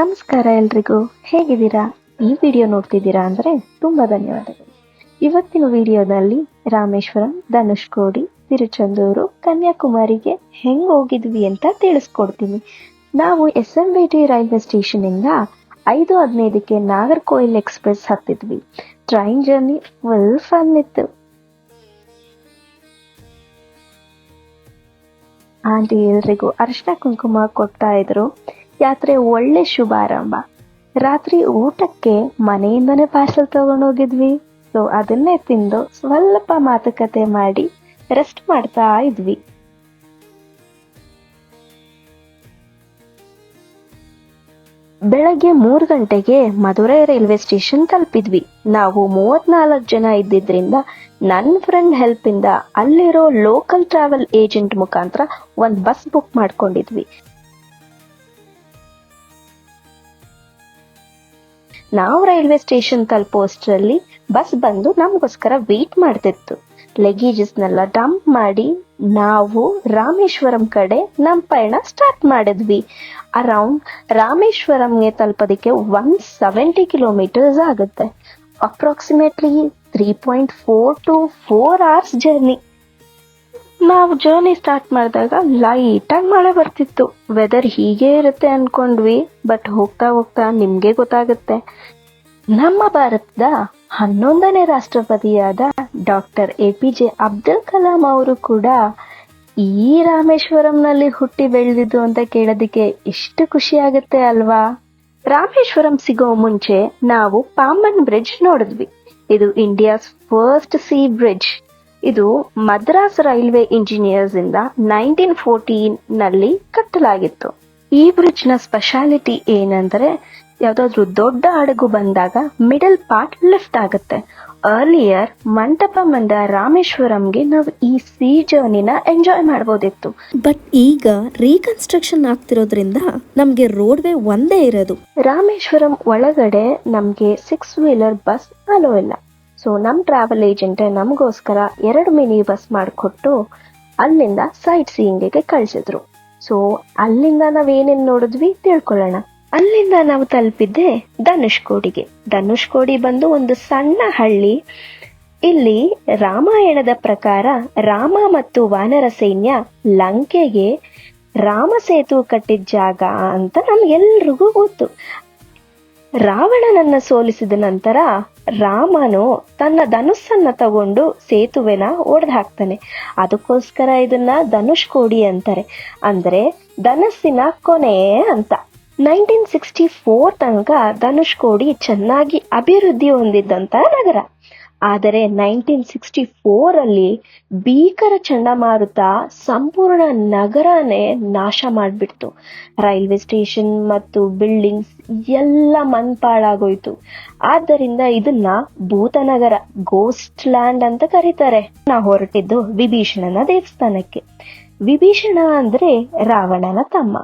ನಮಸ್ಕಾರ ಎಲ್ರಿಗೂ. ಹೇಗಿದ್ದೀರಾ? ಈ ವಿಡಿಯೋ ನೋಡ್ತಿದ್ದೀರಾ ಅಂದರೆ ತುಂಬಾ ಧನ್ಯವಾದಗಳು. ಇವತ್ತಿನ ವಿಡಿಯೋದಲ್ಲಿ ರಾಮೇಶ್ವರಂ ಧನುಷ್ಕೋಡಿ ತಿರುಚಂದೂರು, ಕನ್ಯಾಕುಮಾರಿಗೆ ಹೆಂಗೆ ಹೋಗಿದ್ವಿ ಅಂತ ತಿಳಿಸ್ಕೊಡ್ತೀನಿ. ನಾವು S M B T railway ಸ್ಟೇಷನಿಂದ ಐದು ಹದಿನೈದಕ್ಕೆ ನಾಗರ್ಕೋಯಿಲ್ ಎಕ್ಸ್ಪ್ರೆಸ್ ಹತ್ತಿದ್ವಿ. ಟ್ರೈನ್ ಜರ್ನಿ ಫುಲ್ ಫನ್ ಇತ್ತು. ಆಂಟಿ ಎಲ್ರಿಗೂ ಅರಿಶಿನ ಕುಂಕುಮ ಕೊಡ್ತಾ ಇದ್ರು. ಯಾತ್ರೆ ಒಳ್ಳೆ ಶುಭಾರಂಭ. ರಾತ್ರಿ ಊಟಕ್ಕೆ ಮನೆಯಿಂದನೇ ಪಾರ್ಸಲ್ ತಗೊಂಡೋಗಿದ್ವಿ. ಸೊ ಅದನ್ನೇ ತಿಂದು ಸ್ವಲ್ಪ ಮಾತುಕತೆ ಮಾಡಿ ರೆಸ್ಟ್ ಮಾಡ್ತಾ ಇದ್ವಿ. ಬೆಳಗ್ಗೆ ಮೂರು ಗಂಟೆಗೆ ಮಧುರೈ ರೈಲ್ವೆ ಸ್ಟೇಷನ್ ತಲುಪಿದ್ವಿ. ನಾವು ಮೂವತ್ನಾಲ್ಕು ಜನ ಇದ್ದಿದ್ರಿಂದ ನನ್ನ ಫ್ರೆಂಡ್ ಹೆಲ್ಪ್ ಇಂದ ಅಲ್ಲಿರೋ ಲೋಕಲ್ ಟ್ರಾವೆಲ್ ಏಜೆಂಟ್ ಮುಖಾಂತರ ಒಂದು ಬಸ್ ಬುಕ್ ಮಾಡ್ಕೊಂಡಿದ್ವಿ. ನಾವು ರೈಲ್ವೆ ಸ್ಟೇಷನ್ ತಲುಪೋಷ್ಟರಲ್ಲಿ ಬಸ್ ಬಂದು ನಮಗೋಸ್ಕರ ವೇಟ್ ಮಾಡ್ತಿತ್ತು. ಲಗೇಜಸ್ನೆಲ್ಲ ಡಂಪ್ ಮಾಡಿ ನಾವು ರಾಮೇಶ್ವರಂ ಕಡೆ ನಮ್ಮ ಪಯಣ ಸ್ಟಾರ್ಟ್ ಮಾಡಿದ್ವಿ. ಅರೌಂಡ್ ರಾಮೇಶ್ವರಂಗೆ ತಲುಪೋದಕ್ಕೆ ಒನ್ ಸೆವೆಂಟಿ ಕಿಲೋಮೀಟರ್ಸ್ ಆಗುತ್ತೆ. Approximately three point four to four hours journey ನಾವು ಜರ್ನಿ ಸ್ಟಾರ್ಟ್ ಮಾಡಿದಾಗ ಲೈಟ್ ಆಗಿ ಮಳೆ ಬರ್ತಿತ್ತು. ವೆದರ್ ಹೀಗೆ ಇರುತ್ತೆ ಅನ್ಕೊಂಡ್ವಿ ಬಟ್ ಹೋಗ್ತಾ ಹೋಗ್ತಾ ನಿಮಗೆ ಗೊತ್ತಾಗುತ್ತೆ. ನಮ್ಮ ಭಾರತದ ಹನ್ನೊಂದನೇ ರಾಷ್ಟ್ರಪತಿಯಾದ doctor A P J Abdul Kalam ಅವರು ಕೂಡ ಈ ರಾಮೇಶ್ವರಂನಲ್ಲಿ ಹುಟ್ಟಿ ಬೆಳೆದಿದ್ದು ಅಂತ ಕೇಳೋದಕ್ಕೆ ಎಷ್ಟು ಖುಷಿ ಆಗುತ್ತೆ ಅಲ್ವಾ? ರಾಮೇಶ್ವರಂ ಸಿಗೋ ಮುಂಚೆ ನಾವು ಪಾಂಬನ್ ಬ್ರಿಡ್ಜ್ ನೋಡಿದ್ವಿ. ಇದು ಇಂಡಿಯಾಸ್ ಫಸ್ಟ್ ಸಿ ಬ್ರಿಡ್ಜ್ ಇದು ಮದ್ರಾಸ್ ರೈಲ್ವೆ ಇಂಜಿನಿಯರ್ಸ್ ಇಂದ ನೈನ್ಟೀನ್ ಫೋರ್ಟೀನ್ನಲ್ಲಿ ಕಟ್ಟಲಾಗಿತ್ತು. ಈ ಬ್ರಿಡ್ಜ್ನ ಸ್ಪೆಷಾಲಿಟಿ ಏನಂದ್ರೆ ಯಾವ್ದಾದ್ರು ದೊಡ್ಡ ಹಡಗು ಬಂದಾಗ ಮಿಡಲ್ ಪಾರ್ಟ್ ಲಿಫ್ಟ್ ಆಗುತ್ತೆ. ಅರ್ಲಿಯರ್ ಮಂಟಪಂದ ರಾಮೇಶ್ವರಂಗೆ ನಾವು ಈ ಸೀ ಜರ್ನಿನ ಎಂಜಾಯ್ ಮಾಡಬಹುದಿತ್ತು ಬಟ್ ಈಗ ರೀಕನ್ಸ್ಟ್ರಕ್ಷನ್ ಆಗ್ತಿರೋದ್ರಿಂದ ನಮ್ಗೆ ರೋಡ್ವೇ ಒಂದೇ ಇರೋದು. ರಾಮೇಶ್ವರಂ ಒಳಗಡೆ ನಮ್ಗೆ ಸಿಕ್ಸ್ ವೀಲರ್ ಬಸ್ ಅಲೋ ಇಲ್ಲ. ಸೊ ನಮ್ಮ ಟ್ರಾವೆಲ್ ಏಜೆಂಟ್ ನಮಗೋಸ್ಕರ ಎರಡು ಮಿನಿ ಬಸ್ ಮಾಡಿಕೊಟ್ಟು ಅಲ್ಲಿಂದ ಸೈಟ್ ಸೀಯಿಂಗ್ಗೆ ಕಳಿಸಿದ್ರು. ಸೊ ಅಲ್ಲಿಂದ ನಾವೇನೇನು ನೋಡಿದ್ವಿ? ತಿಳ್ಕೊಳ್ಳೋಣ. ಅಲ್ಲಿಂದ ನಾವು ತಲುಪಿದ್ದೆ ಧನುಷ್ಕೋಡಿಗೆ. ಧನುಷ್ಕೋಡಿ ಬಂದು ಒಂದು ಸಣ್ಣ ಹಳ್ಳಿ. ಇಲ್ಲಿ ರಾಮಾಯಣದ ಪ್ರಕಾರ ರಾಮ ಮತ್ತು ವಾನರ ಸೈನ್ಯ ಲಂಕೆಗೆ ರಾಮ ಸೇತು ಕಟ್ಟಿದ ಜಾಗ ಅಂತ ನಮ್ಗೆಲ್ರಿಗೂ ಗೊತ್ತು. ರಾವಣನನ್ನ ಸೋಲಿಸಿದ ನಂತರ ರಾಮನು ತನ್ನ ಧನುಸ್ಸನ್ನ ತಗೊಂಡು ಸೇತುವೆನ ಒಡೆದು ಹಾಕ್ತಾನೆ. ಅದಕ್ಕೋಸ್ಕರ ಇದನ್ನ ಧನುಷ್ಕೋಡಿ ಅಂತಾರೆ. ಅಂದ್ರೆ ಧನಸ್ಸಿನ ಕೊನೆ ಅಂತ ನೈನ್ಟೀನ್ ಸಿಕ್ಸ್ಟಿ ಫೋರ್ ತನಕ ಧನುಷ್ಕೋಡಿ ಚೆನ್ನಾಗಿ ಅಭಿವೃದ್ಧಿ ಹೊಂದಿದ್ದಂತ ನಗರ. ಆದರೆ ನೈನ್ಟೀನ್ ಸಿಕ್ಸ್ಟಿ ಫೋರ್ ಅಲ್ಲಿ ಭೀಕರ ಚಂಡಮಾರುತ ಸಂಪೂರ್ಣ ನಗರನೇ ನಾಶ ಮಾಡಿಬಿಡ್ತು. ರೈಲ್ವೆ ಸ್ಟೇಷನ್ ಮತ್ತು ಬಿಲ್ಡಿಂಗ್ಸ್ ಎಲ್ಲ ಮನ್ಪಾಳಾಗೋಯ್ತು. ಆದ್ದರಿಂದ ಇದನ್ನ ಭೂತನಗರ ಗೋಸ್ಟ್ ಲ್ಯಾಂಡ್ ಅಂತ ಕರೀತಾರೆ. ನಾ ಹೊರಟಿದ್ದು ವಿಭೀಷಣನ ದೇವಸ್ಥಾನಕ್ಕೆ. ವಿಭೀಷಣ ಅಂದ್ರೆ ರಾವಣನ ತಮ್ಮ.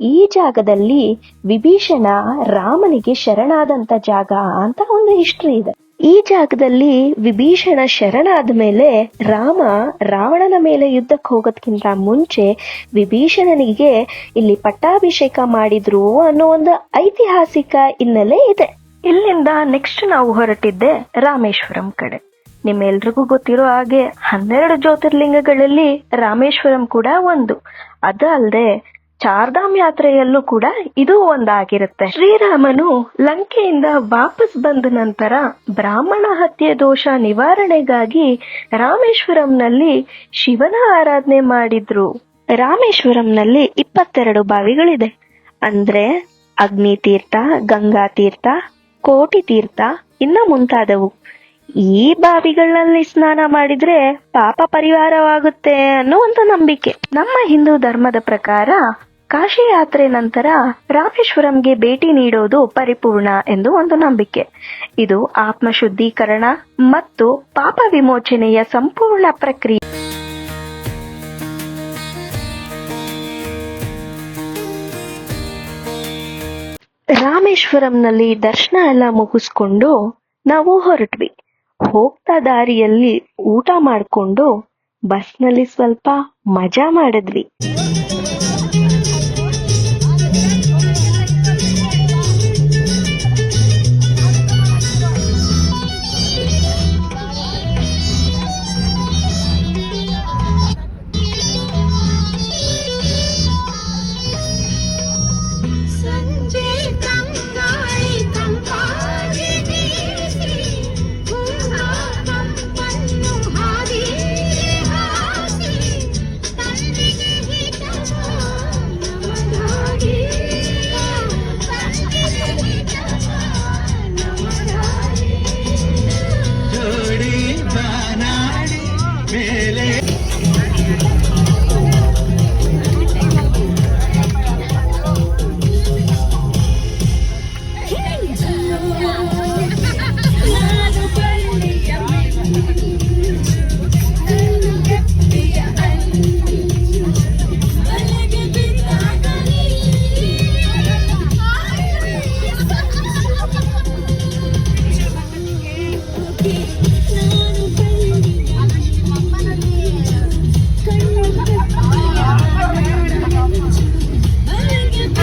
ಈ ಜಾಗದಲ್ಲಿ ವಿಭೀಷಣ ರಾಮನಿಗೆ ಶರಣಾದಂತ ಜಾಗ ಅಂತ ಒಂದು ಹಿಸ್ಟ್ರಿ ಇದೆ. ಈ ಜಾಗದಲ್ಲಿ ವಿಭೀಷಣ ಶರಣಾದ ಮೇಲೆ ರಾಮ ರಾವಣನ ಮೇಲೆ ಯುದ್ಧಕ್ಕೆ ಹೋಗೋದ್ಕಿಂತ ಮುಂಚೆ ವಿಭೀಷಣನಿಗೆ ಇಲ್ಲಿ ಪಟ್ಟಾಭಿಷೇಕ ಮಾಡಿದ್ರು ಅನ್ನೋ ಒಂದು ಐತಿಹಾಸಿಕ ಹಿನ್ನೆಲೆ ಇದೆ. ಇಲ್ಲಿಂದ ನೆಕ್ಸ್ಟ್ ನಾವು ಹೊರಟಿದ್ದೆ ರಾಮೇಶ್ವರಂ ಕಡೆ. ನಿಮ್ಮೆಲ್ರಿಗೂ ಗೊತ್ತಿರೋ ಹಾಗೆ ಹನ್ನೆರಡು ಜ್ಯೋತಿರ್ಲಿಂಗಗಳಲ್ಲಿ ರಾಮೇಶ್ವರಂ ಕೂಡ ಒಂದು. ಅದಲ್ಲದೆ ಚಾರ್ಧಾಮ್ ಯಾತ್ರೆಯಲ್ಲೂ ಕೂಡ ಇದು ಒಂದಾಗಿರುತ್ತೆ. ಶ್ರೀರಾಮನು ಲಂಕೆಯಿಂದ ವಾಪಸ್ ಬಂದ ನಂತರ ಬ್ರಾಹ್ಮಣ ಹತ್ಯೆ ದೋಷ ನಿವಾರಣೆಗಾಗಿ ರಾಮೇಶ್ವರಂನಲ್ಲಿ ಶಿವನ ಆರಾಧನೆ ಮಾಡಿದ್ರು. ರಾಮೇಶ್ವರಂನಲ್ಲಿ ಇಪ್ಪತ್ತೆರಡು ಬಾವಿಗಳಿದೆ. ಅಂದ್ರೆ ಅಗ್ನಿ ತೀರ್ಥ ಗಂಗಾ ತೀರ್ಥ ಕೋಟಿ ತೀರ್ಥ ಇನ್ನ ಮುಂತಾದವು. ಈ ಬಾವಿಗಳಲ್ಲಿ ಸ್ನಾನ ಮಾಡಿದ್ರೆ ಪಾಪ ಪರಿಹಾರವಾಗುತ್ತೆ ಅನ್ನೋ ಒಂದು ನಂಬಿಕೆ. ನಮ್ಮ ಹಿಂದೂ ಧರ್ಮದ ಪ್ರಕಾರ ಕಾಶಿ ಯಾತ್ರೆ ನಂತರ ರಾಮೇಶ್ವರಂಗೆ ಭೇಟಿ ನೀಡೋದು ಪರಿಪೂರ್ಣ ಎಂದು ಒಂದು ನಂಬಿಕೆ. ಇದು ಆತ್ಮ ಶುದ್ಧೀಕರಣ ಮತ್ತು ಪಾಪ ವಿಮೋಚನೆಯ ಸಂಪೂರ್ಣ ಪ್ರಕ್ರಿಯೆ. ರಾಮೇಶ್ವರಂನಲ್ಲಿ ದರ್ಶನ ಎಲ್ಲ ಮುಗಿಸ್ಕೊಂಡು ನಾವು ಹೊರಟ್ವಿ. ಹೋಗ್ತಾ ದಾರಿಯಲ್ಲಿ ಊಟ ಮಾಡ್ಕೊಂಡು ಬಸ್ನಲ್ಲಿ ಸ್ವಲ್ಪ ಮಜಾ ಮಾಡಿದ್ವಿ.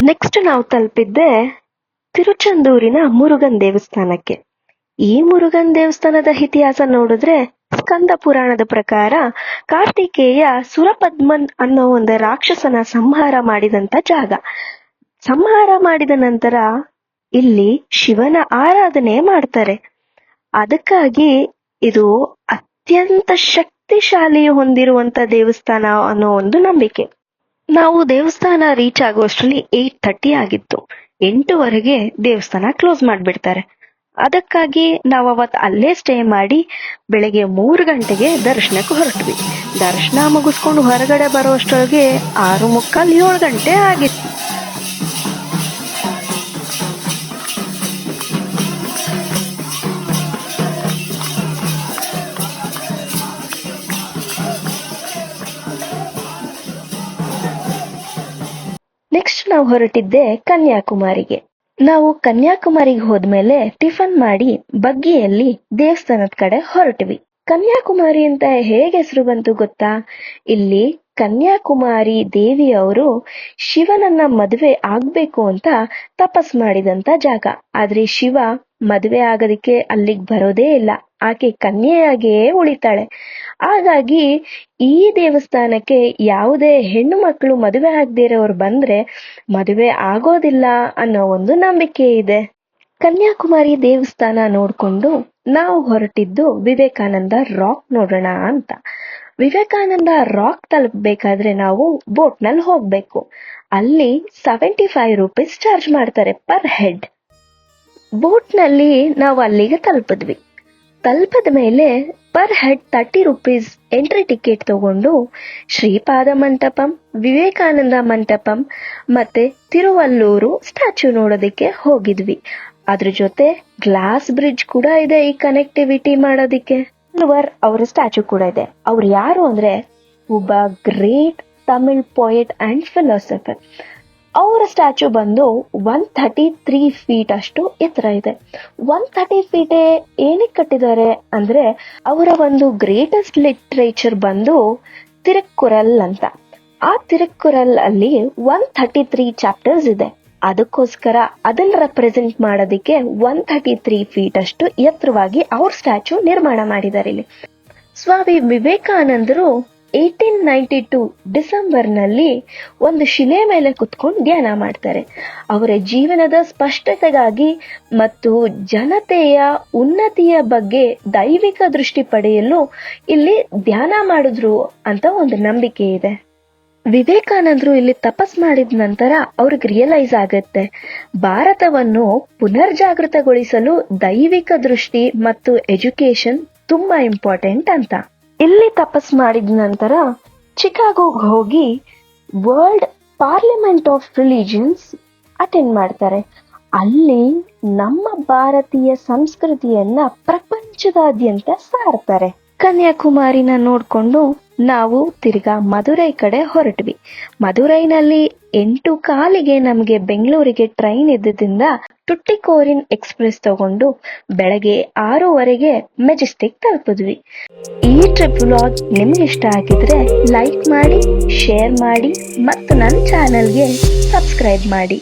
ನೆಕ್ಸ್ಟ್ ನಾವು ತಲುಪಿದ್ದೆ ತಿರುಚಂದೂರಿನ ಮುರುಗನ್ ದೇವಸ್ಥಾನಕ್ಕೆ. ಈ ಮುರುಗನ್ ದೇವಸ್ಥಾನದ ಇತಿಹಾಸ ನೋಡಿದ್ರೆ ಸ್ಕಂದ ಪುರಾಣದ ಪ್ರಕಾರ ಕಾರ್ತಿಕೇಯ ಸುರಪದ್ಮನ್ ಅನ್ನೋ ಒಂದು ರಾಕ್ಷಸನ ಸಂಹಾರ ಮಾಡಿದಂತ ಜಾಗ. ಸಂಹಾರ ಮಾಡಿದ ನಂತರ ಇಲ್ಲಿ ಶಿವನ ಆರಾಧನೆ ಮಾಡ್ತಾರೆ. ಅದಕ್ಕಾಗಿ ಇದು ಅತ್ಯಂತ ಶಕ್ತಿಶಾಲಿ ಹೊಂದಿರುವಂತ ದೇವಸ್ಥಾನ ಅನ್ನೋ ಒಂದು ನಂಬಿಕೆ. ನಾವು ದೇವಸ್ಥಾನ ರೀಚ್ ಆಗುವಷ್ಟರಲ್ಲಿ ಏಟ್ ಥರ್ಟಿ ಆಗಿತ್ತು. ಎಂಟುವರೆಗೆ ದೇವಸ್ಥಾನ ಕ್ಲೋಸ್ ಮಾಡಿಬಿಡ್ತಾರೆ. ಅದಕ್ಕಾಗಿ ನಾವು ಅವತ್ ಅಲ್ಲೇ ಸ್ಟೇ ಮಾಡಿ ಬೆಳಗ್ಗೆ ಮೂರು ಗಂಟೆಗೆ ದರ್ಶನಕ್ಕೆ ಹೊರಟ್ವಿ. ದರ್ಶನ ಮುಗಿಸ್ಕೊಂಡು ಹೊರಗಡೆ ಬರೋಷ್ಟೊಳಗೆ ಆರು ಮುಕ್ಕಾಲು ಏಳು ಗಂಟೆ ಆಗಿತ್ತು. ನಾವು ಹೊರಟಿದ್ದೆ ಕನ್ಯಾಕುಮಾರಿಗೆ. ನಾವು ಕನ್ಯಾಕುಮಾರಿಗೆ ಹೋದ್ಮೇಲೆ ಟಿಫನ್ ಮಾಡಿ ಬಗ್ಗಿಯಲ್ಲಿ ದೇವಸ್ಥಾನದ ಕಡೆ ಹೊರಟ್ವಿ. ಕನ್ಯಾಕುಮಾರಿ ಅಂತ ಹೇಗೆ ಹೆಸರು ಬಂತು ಗೊತ್ತಾ? ಇಲ್ಲಿ ಕನ್ಯಾಕುಮಾರಿ ದೇವಿಯವರು ಶಿವನನ್ನ ಮದುವೆ ಆಗ್ಬೇಕು ಅಂತ ತಪಸ್ ಮಾಡಿದಂತ ಜಾಗ. ಆದ್ರೆ ಶಿವ ಮದುವೆ ಆಗೋದಕ್ಕೆ ಅಲ್ಲಿಗೆ ಬರೋದೇ ಇಲ್ಲ. ಆಕೆ ಕನ್ಯೆಯಾಗಿಯೇ ಉಳಿತಾಳೆ. ಹಾಗಾಗಿ ಈ ದೇವಸ್ಥಾನಕ್ಕೆ ಯಾವುದೇ ಹೆಣ್ಣು ಮಕ್ಕಳು ಮದುವೆ ಆಗದೇ ಇರೋರು ಬಂದ್ರೆ ಮದುವೆ ಆಗೋದಿಲ್ಲ ಅನ್ನೋ ಒಂದು ನಂಬಿಕೆ ಇದೆ. ಕನ್ಯಾಕುಮಾರಿ ದೇವಸ್ಥಾನ ನೋಡ್ಕೊಂಡು ನಾವು ಹೊರಟಿದ್ದು ವಿವೇಕಾನಂದ ರಾಕ್ ನೋಡೋಣ ಅಂತ. ವಿವೇಕಾನಂದ ರಾಕ್ ತಲುಪಬೇಕಾದ್ರೆ ನಾವು ಬೋಟ್ನಲ್ಲಿ ಹೋಗ್ಬೇಕು. ಅಲ್ಲಿ ಸೆವೆಂಟಿ ಫೈವ್ ರುಪೀಸ್ ಚಾರ್ಜ್ ಮಾಡ್ತಾರೆ ಪರ್ ಹೆಡ್ ಬೋಟ್ನಲ್ಲಿ ನಾವು ಅಲ್ಲಿಗೆ ತಲುಪಿದ್ವಿ. ತಲುಪದ ಮೇಲೆ per head thirty rupees entry ticket ತಗೊಂಡು ಶ್ರೀಪಾದ ಮಂಟಪಂ, ವಿವೇಕಾನಂದ ಮಂಟಪಂ ಮತ್ತೆ ತಿರುವಲ್ಲೂರು ಸ್ಟ್ಯಾಚ್ಯೂ ನೋಡೋದಕ್ಕೆ ಹೋಗಿದ್ವಿ. ಅದ್ರ ಜೊತೆ ಗ್ಲಾಸ್ ಬ್ರಿಡ್ಜ್ ಕೂಡ ಇದೆ ಈ ಕನೆಕ್ಟಿವಿಟಿ ಮಾಡೋದಿಕ್ಕೆ. ಅಲ್ವರ್ ಅವರ ಸ್ಟ್ಯಾಚು ಕೂಡ ಇದೆ. ಅವ್ರು ಯಾರು ಅಂದ್ರೆ ಒಬ್ಬ great Tamil poet and philosopher ಅವರ ಸ್ಟ್ಯಾಚು ಬಂದು ಒನ್ ಥರ್ಟಿ ತ್ರೀ ಫೀಟ್ ಅಷ್ಟು ಎತ್ತರ ಇದೆ. ಒನ್ ಥರ್ಟಿ ಫೀಟ್ ಏನಕ್ಕೆ ಕಟ್ಟಿದ್ದಾರೆ ಅಂದ್ರೆ ಅವರ ಒಂದು ಗ್ರೇಟೆಸ್ಟ್ ಲಿಟ್ರೇಚರ್ ಬಂದು ತಿರುಕ್ಕುರಲ್ ಅಂತ. ಆ ತಿರುಕ್ಕುರಲ್ ಅಲ್ಲಿ ಒನ್ ಥರ್ಟಿ ತ್ರೀ ಚಾಪ್ಟರ್ಸ್ ಇದೆ. ಅದಕ್ಕೋಸ್ಕರ ಅದನ್ನ ರೆಪ್ರೆಸೆಂಟ್ ಮಾಡೋದಕ್ಕೆ ಒನ್ ಥರ್ಟಿ ತ್ರೀ ಫೀಟ್ ಅಷ್ಟು ಎತ್ತರವಾಗಿ ಅವ್ರ ಸ್ಟ್ಯಾಚು ನಿರ್ಮಾಣ ಮಾಡಿದ್ದಾರೆ ಇಲ್ಲಿ. ಸ್ವಾಮಿ ವಿವೇಕಾನಂದರು ಏಯ್ಟೀನ್ ನೈಂಟಿ ಟೂ ಡಿಸೆಂಬರ್ನಲ್ಲಿ ಒಂದು ಶಿಲೆ ಮೇಲೆ ಕುತ್ಕೊಂಡು ಧ್ಯಾನ ಮಾಡ್ತಾರೆ. ಅವರ ಜೀವನದ ಸ್ಪಷ್ಟತೆಗಾಗಿ ಮತ್ತು ಜನತೆಯ ಉನ್ನತಿಯ ಬಗ್ಗೆ ದೈವಿಕ ದೃಷ್ಟಿ ಪಡೆಯಲು ಇಲ್ಲಿ ಧ್ಯಾನ ಮಾಡಿದ್ರು ಅಂತ ಒಂದು ನಂಬಿಕೆ ಇದೆ. ವಿವೇಕಾನಂದರು ಇಲ್ಲಿ ತಪಸ್ ಮಾಡಿದ ನಂತರ ಅವ್ರಿಗೆ ರಿಯಲೈಸ್ ಆಗುತ್ತೆ. ಭಾರತವನ್ನು ಪುನರ್ಜಾಗೃತಗೊಳಿಸಲು ದೈವಿಕ ದೃಷ್ಟಿ ಮತ್ತು ಎಜುಕೇಶನ್ ತುಂಬಾ ಇಂಪಾರ್ಟೆಂಟ್ ಅಂತ. ಇಲ್ಲಿ ತಪಸ್ ಮಾಡಿದ ನಂತರ ಚಿಕಾಗೋಗ್ ಹೋಗಿ world parliament of religions attend ಮಾಡ್ತಾರೆ. ಅಲ್ಲಿ ನಮ್ಮ ಭಾರತೀಯ ಸಂಸ್ಕೃತಿಯನ್ನ ಪ್ರಪಂಚದಾದ್ಯಂತ ಸಾರ್ತಾರೆ. ಕನ್ಯಾಕುಮಾರಿನ ನೋಡ್ಕೊಂಡು ನಾವು ತಿರ್ಗಾ ಮಧುರೈ ಕಡೆ ಹೊರಟ್ವಿ. ಮಧುರೈನಲ್ಲಿ ಎಂಟು ಕಾಲಿಗೆ ನಮಗೆ ಬೆಂಗಳೂರಿಗೆ ಟ್ರೈನ್ ಇದ್ದಿದ್ದರಿಂದ ಟುಟ್ಟಿಕೋರಿನ್ ಎಕ್ಸ್ಪ್ರೆಸ್ ತಗೊಂಡು ಬೆಳಗ್ಗೆ ಆರೂವರೆಗೆ ಮೆಜೆಸ್ಟಿಕ್ ತಲುಪಿದ್ವಿ. ಈ ಟ್ರಿಪ್ ವ್ಲಾಗ್ ನಿಮ್ಗೆ ಇಷ್ಟ ಆಗಿದ್ರೆ ಲೈಕ್ ಮಾಡಿ, ಶೇರ್ ಮಾಡಿ ಮತ್ತು ನನ್ನ ಚಾನೆಲ್ಗೆ ಸಬ್ಸ್ಕ್ರೈಬ್ ಮಾಡಿ.